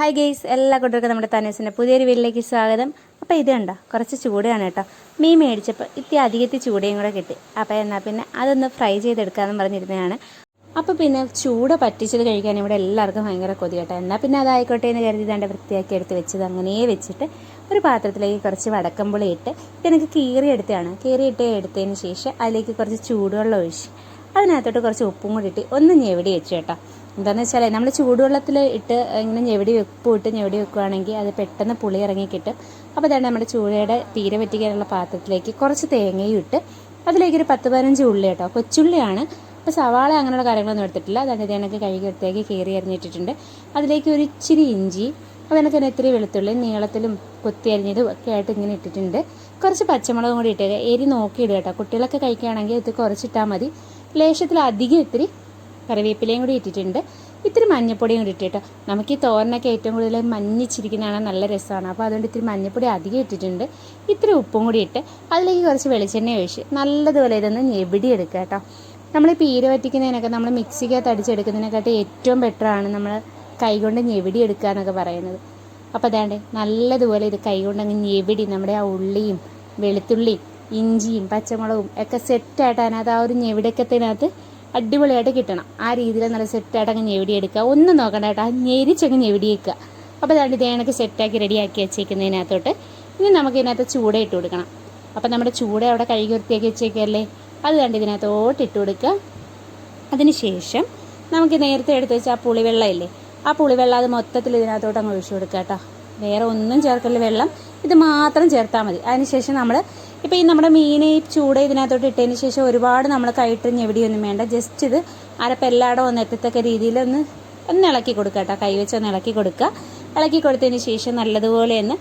Hi guys എല്ലാ കൂട്ടർക്കും നമ്മുടെ തനേസിന്റെ പുതിയൊരു വീട്ടിലേക്ക് സ്വാഗതം. അപ്പോൾ ഇത് കണ്ടോ കുറച്ച് ചൂടാണ് കേട്ടോ. മീൻ മേടിച്ചപ്പോൾ ഇത്തിരി അധികത്തിൽ ചൂടയും കൂടെ കിട്ടി. അപ്പോൾ എന്നാൽ പിന്നെ അതൊന്ന് ഫ്രൈ ചെയ്തെടുക്കാമെന്ന് പറഞ്ഞിരുന്നതാണ്. അപ്പോൾ പിന്നെ ചൂട പറ്റിച്ചത് കഴിക്കാൻ ഇവിടെ എല്ലാവർക്കും ഭയങ്കര കൊതി കേട്ടോ. എന്നാൽ പിന്നെ അതായിക്കോട്ടെ എന്ന് കരുതി ദാണ്ട് വൃത്തിയാക്കി എടുത്ത് വെച്ചത്. അങ്ങനെ വെച്ചിട്ട് ഒരു പാത്രത്തിലേക്ക് കുറച്ച് വടക്കമ്പുളി ഇട്ട് ഇതെനിക്ക് കീറി എടുത്തതാണ്. ഇട്ട് എടുത്തതിന് ശേഷം അതിലേക്ക് കുറച്ച് ചൂടുവെള്ളം ഒഴിച്ച് അതിനകത്തോട്ട് കുറച്ച് ഉപ്പും കൂടി ഇട്ട് ഒന്ന് ഞെവിടി വെച്ചു കേട്ടോ. എന്താണെന്ന് വെച്ചാൽ നമ്മൾ ചൂടുവെള്ളത്തിൽ ഇട്ട് ഇങ്ങനെ ഞെവിടി വെപ്പ് ഇട്ട് ഞെവിടി വെക്കുകയാണെങ്കിൽ അത് പെട്ടെന്ന് പുളി ഇറങ്ങി കിട്ടും അപ്പോൾ തന്നെ നമ്മുടെ ചൂടയുടെ തീരെ പറ്റിക്കാനുള്ള പാത്രത്തിലേക്ക് കുറച്ച് തേങ്ങയും ഇട്ട് അതിലേക്ക് ഒരു പത്ത് പതിനഞ്ച് ഉള്ളി കേട്ടോ. കൊച്ചുള്ളിയാണ്. അപ്പോൾ സവാള അങ്ങനെയുള്ള കാര്യങ്ങളൊന്നും എടുത്തിട്ടില്ല. അതാണ് ഇത് എനിക്ക് കഴുകി എടുത്തേക്ക് കീറി അരിഞ്ഞിട്ടിട്ടുണ്ട്. അതിലേക്ക് ഒരു ഇച്ചിരി ഇഞ്ചി അതിനൊക്കെ തന്നെ ഇത്തിരി വെളുത്തുള്ളി നീളത്തിലും കൊത്തി അരിഞ്ഞതും ഒക്കെ ആയിട്ട് ഇങ്ങനെ ഇട്ടിട്ടുണ്ട്. കുറച്ച് പച്ചമുളകും കൂടി ഇട്ടേക്കുക എരി നോക്കിയിടുക കേട്ടോ. കുട്ടികളൊക്കെ കഴിക്കുകയാണെങ്കിൽ ഇത് കുറച്ചിട്ടാൽ മതി. ലേശത്തിൽ അധികം ഇത്തിരി കറിവേപ്പിലയും കൂടി ഇട്ടിട്ടുണ്ട്. ഇത്തിരി മഞ്ഞപ്പൊടിയും കൂടി ഇട്ടിട്ടോ നമുക്ക് ഈ തോരനൊക്കെ ഏറ്റവും കൂടുതൽ മഞ്ഞിച്ചിരിക്കുന്നതാണ് നല്ല രസമാണ്. അപ്പോൾ അതുകൊണ്ട് ഇത്തിരി മഞ്ഞപ്പൊടി അധികം ഇട്ടിട്ടുണ്ട്. ഇത്തിരി ഉപ്പും കൂടി ഇട്ട് അതിലേക്ക് കുറച്ച് വെളിച്ചെണ്ണ ഒഴിച്ച് നല്ലതുപോലെ ഇതൊന്ന് ഞെബിടി എടുക്കുക കേട്ടോ നമ്മൾ പീര വറ്റിക്കുന്നതിനൊക്കെ നമ്മൾ മിക്സിക്കകത്ത് അടിച്ചെടുക്കുന്നതിനെക്കാട്ടി ഏറ്റവും ബെറ്ററാണ് നമ്മൾ കൈകൊണ്ട് ഞെവിടി എടുക്കുക എന്നൊക്കെ പറയുന്നത്. അപ്പോൾ അതാണ്ട് നല്ലതുപോലെ ഇത് കൈകൊണ്ട് അങ്ങ് ഞെവിടി നമ്മുടെ ആ ഉള്ളിയും വെളുത്തുള്ളിയും ഇഞ്ചിയും പച്ചമുളകും ഒക്കെ സെറ്റായിട്ട് അതിനകത്ത് ആ ഒരു ഞെവിടക്കത്തിനകത്ത് അടിപൊളിയായിട്ട് കിട്ടണം. ആ രീതിയിൽ നല്ല സെറ്റായിട്ട് അങ്ങ് ഞെവിടിയെടുക്കുക ഒന്നും നോക്കണ്ട കേട്ടോ. ആ ഞെരിച്ചങ്ങ് ഞെവിടിയേക്കുക അപ്പോൾ അതാണ്ട് ഇത് കണക്ക് സെറ്റാക്കി റെഡിയാക്കി വെച്ചേക്കുന്നതിനകത്തോട്ട് ഇനി നമുക്ക് ഇതിനകത്ത് ചൂട ഇട്ട് കൊടുക്കണം. അപ്പോൾ നമ്മുടെ ചൂട അവിടെ കഴുകി വൃത്തിയാക്കി വെച്ചേക്കല്ലേ? അത് കണ്ട് ഇതിനകത്തോട്ട് ഇട്ട് കൊടുക്കുക. അതിനുശേഷം നമുക്ക് നേരത്തെ എടുത്ത് വെച്ച ആ പുളിവെള്ളം ഇല്ലേ? ആ പുളിവെള്ളം അത് മൊത്തത്തിൽ ഇതിനകത്തോട്ട് അങ്ങ് ഒഴിച്ചു കൊടുക്കുക കേട്ടോ. വേറെ ഒന്നും ചേർക്കല്ല വെള്ളം ഇത് മാത്രം ചേർത്താൽ മതി. അതിനുശേഷം നമ്മൾ ഇപ്പോൾ ഈ നമ്മുടെ മീൻ ഈ ചൂട് ഇതിനകത്തോട്ട് ഇട്ടതിന് ശേഷം ഒരുപാട് നമ്മൾ കൈയിട്ട് എവിടെയൊന്നും വേണ്ട. ജസ്റ്റ് ഇത് അരപ്പെല്ലാടോ ഒന്ന് എത്തത്തക്ക രീതിയിൽ ഒന്ന് ഒന്ന് ഇളക്കി കൊടുക്കുക കേട്ടോ. കൈ വെച്ച് ഒന്ന് ഇളക്കി കൊടുക്കുക. ഇളക്കി കൊടുത്തതിന് ശേഷം നല്ലതുപോലെ ഒന്ന്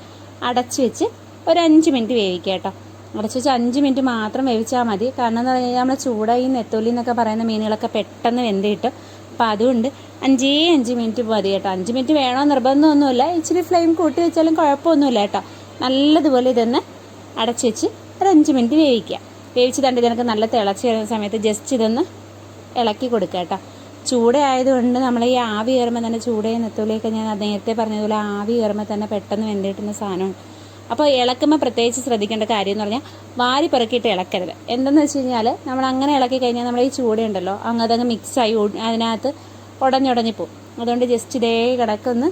അടച്ച് വെച്ച് ഒരു അഞ്ച് മിനിറ്റ് വേവിക്കുക കേട്ടോ. അടച്ച് വെച്ച് അഞ്ച് മിനിറ്റ് മാത്രം വേവിച്ചാൽ മതി. കാരണം എന്ന് പറഞ്ഞാൽ നമ്മൾ ചൂടായി നെത്തോലി എന്നൊക്കെ പറയുന്ന മീനുകളൊക്കെ പെട്ടെന്ന് വെന്ത് കിട്ടും. അപ്പം അതുകൊണ്ട് അഞ്ചേ അഞ്ച് മിനിറ്റ് മതി കേട്ടോ. അഞ്ച് മിനിറ്റ് വേണോ നിർബന്ധമൊന്നുമില്ല. ഇച്ചിരി ഫ്ലെയിം കൂട്ടി വെച്ചാലും കുഴപ്പമൊന്നുമില്ല കേട്ടോ. നല്ലതുപോലെ ഇതൊന്ന് അടച്ച് വെച്ച് ഒരു അഞ്ച് മിനിറ്റ് വേവിക്കുക. വേവിച്ച് തണ്ടി നിനക്ക് നല്ല തിളച്ച് വരുന്ന സമയത്ത് ജസ്റ്റ് ഇതൊന്ന് ഇളക്കി കൊടുക്കുക കേട്ടോ. ചൂടയായതുകൊണ്ട് നമ്മൾ ഈ ആവി കയറുമ്പോൾ തന്നെ ചൂടേ നെത്തോലിയൊക്കെ ഞാൻ നേരത്തെ പറഞ്ഞതുപോലെ ആവി കയറുമ്പോൾ തന്നെ പെട്ടെന്ന് വെന്തിട്ടുന്ന സാധനമാണ്. അപ്പോൾ ഇളക്കുമ്പോൾ പ്രത്യേകിച്ച് ശ്രദ്ധിക്കേണ്ട കാര്യം എന്ന് പറഞ്ഞാൽ വാരി പെറുക്കിയിട്ട് ഇളക്കരുത്. എന്തെന്ന് വെച്ച് കഴിഞ്ഞാൽ നമ്മൾ അങ്ങനെ ഇളക്കി കഴിഞ്ഞാൽ നമ്മൾ ഈ ചൂടയുണ്ടല്ലോ അങ്ങ് അതങ്ങ് മിക്സായി അതിനകത്ത് ഉടഞ്ഞുടഞ്ഞു പോകും അതുകൊണ്ട് ജസ്റ്റ് ഇതേ കിടക്കൊന്ന്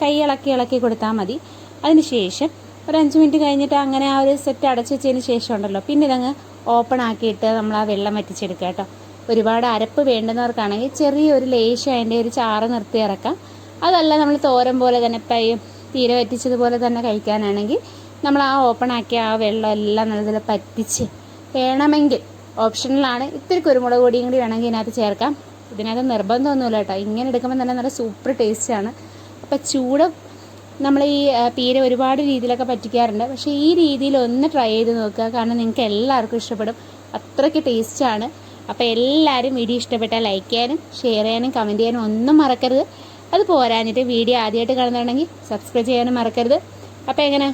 കൈ ഇളക്കി ഇളക്കി കൊടുത്താൽ മതി. അതിന് ശേഷം ഒരു അഞ്ച് മിനിറ്റ് കഴിഞ്ഞിട്ട് അങ്ങനെ ആ ഒരു സെറ്റ് അടച്ചു വെച്ചതിന് ശേഷം ഉണ്ടല്ലോ. പിന്നെ ഇതങ്ങ് ഓപ്പൺ ആക്കിയിട്ട് നമ്മൾ ആ വെള്ളം വറ്റിച്ചെടുക്കുക കേട്ടോ. ഒരുപാട് അരപ്പ് വേണ്ടുന്നവർക്കാണെങ്കിൽ ചെറിയൊരു ലേശം അതിന്റെ ഒരു ചാറ് നിർത്തി ഇറക്കാം. അതല്ല നമ്മൾ തോരൻ പോലെ തന്നെ പൈ തീരെ വറ്റിച്ചതുപോലെ തന്നെ കഴിക്കാനാണെങ്കിൽ നമ്മൾ ആ ഓപ്പൺ ആക്കിയ ആ വെള്ളം എല്ലാം നല്ലതിൽ പറ്റിച്ച് വേണമെങ്കിൽ ഓപ്ഷനിലാണ് ഇത്തിരി കുരുമുളക് പൊടിയും കൂടി വേണമെങ്കിൽ ഇതിനകത്ത് ചേർക്കാം. ഇതിനകത്ത് നിർബന്ധമൊന്നുമില്ല കേട്ടോ. ഇങ്ങനെ എടുക്കുമ്പോൾ തന്നെ നല്ല സൂപ്പർ ടേസ്റ്റാണ് അപ്പോൾ ചൂട് നമ്മൾ ഈ പീര ഒരുപാട് രീതിയിലൊക്കെ പറ്റിക്കാറുണ്ട്. പക്ഷേ ഈ രീതിയിൽ ഒന്ന് ട്രൈ ചെയ്ത് നോക്കുക. കാരണം നിങ്ങൾക്ക് എല്ലാവർക്കും ഇഷ്ടപ്പെടും. അത്രയ്ക്ക് ടേസ്റ്റാണ് അപ്പോൾ എല്ലാവരും വീഡിയോ ഇഷ്ടപ്പെട്ടാൽ ലൈക്ക് ചെയ്യാനും ഷെയർ ചെയ്യാനും കമന്റ് ചെയ്യാനും ഒന്നും മറക്കരുത്. അത് പോരാഞ്ഞിട്ട് വീഡിയോ ആദ്യമായിട്ട് കാണുന്നുണ്ടെങ്കിൽ സബ്സ്ക്രൈബ് ചെയ്യാനും മറക്കരുത്. അപ്പോൾ എങ്ങനെ?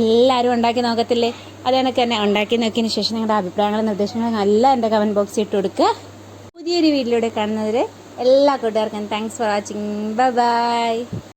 എല്ലാവരും ഉണ്ടാക്കി നോക്കത്തില്ലേ? അത് കണക്ക് തന്നെ ഉണ്ടാക്കി നോക്കിയതിന് ശേഷം നിങ്ങളുടെ അഭിപ്രായങ്ങളും നിർദ്ദേശങ്ങളും എല്ലാം എന്റെ കമന്റ് ബോക്സിൽ ഇട്ട് കൊടുക്കുക. പുതിയൊരു വീട്ടിലൂടെ കാണുന്നവരെ എല്ലാ കൂട്ടുകാർക്കും thanks for watching bye bye